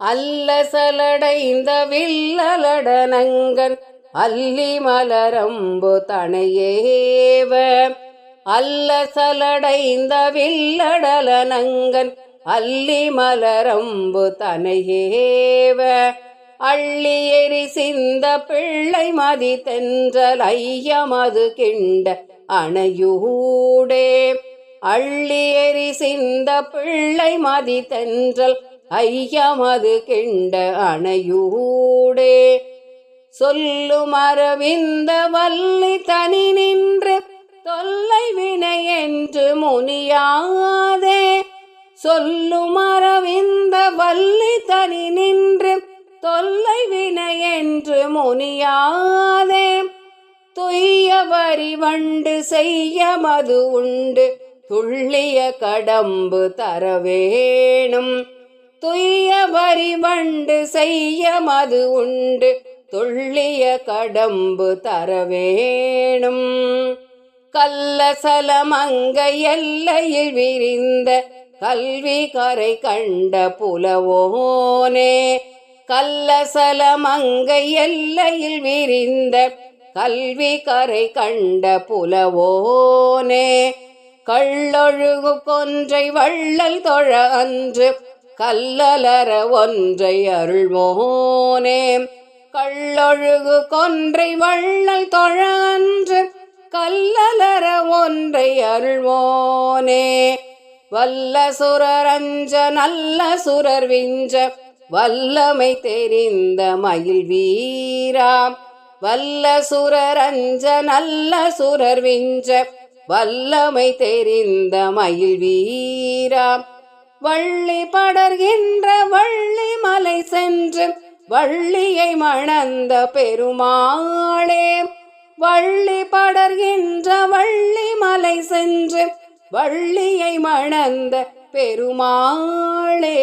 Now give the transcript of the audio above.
அல்ல சலடைந்த வில்லலடனங்கன் அல்லி மலரம்பு தனையேவ. அல்ல சலடைந்த வில்லடலனங்கன் அல்லி மலரம்பு தனையேவ. அள்ளி எரி சிந்த பிள்ளை மதி தென்றல் ஐயமது கிண்ட அணையூடே. அள்ளி எரி சிந்த பிள்ளை மதி தென்றல் ஐயமது கிண்ட அணையூடே. சொல்லும் அரவிந்த வல்லி தனி நின்று தொல்லை வினை என்று முனியாதே. சொல்லும் அரவிந்த வல்லி தனி நின்று தொல்லை வினை என்று முனியாதே. துய்ய வரி வண்டு செய்ய மது உண்டு துள்ளிய கடம்பு தர வேணும் துய்ய வரி செய்ய மது உண்டு. துள்ளிய கடம்பு தரவேணும். கல்லசலமங்க எல்லையில் விரிந்த கல்வி கரை கண்ட புலவோனே. கல்லசலமங்க எல்லையில் விரிந்த கல்வி கரை கண்ட புலவோனே. கள்ளொழுகு கொன்றை வள்ளல் தொழ அன்று கல்லலர ஒன்றை அருள்மோனே கள்ளொழுகு கொன்றை வள்ளல் தொழ அன்று கல்லலர ஒன்றை அருள்வோனே. வல்ல சுரரஞ்ச நல்ல சுரர் விஞ்ச வல்லமை தெரிந்த மயில் வீராம் வல்ல சுரரஞ்ச நல்ல சுரர் விஞ்ச வல்லமை தெரிந்த மயில் வீராம் வள்ளி படர்கின்ற வள்ளி மலை சென்று வள்ளியை மணந்த பெருமாளே. வள்ளி படர்கின்ற வள்ளி மலை சென்று வள்ளியை மணந்த பெருமாளே.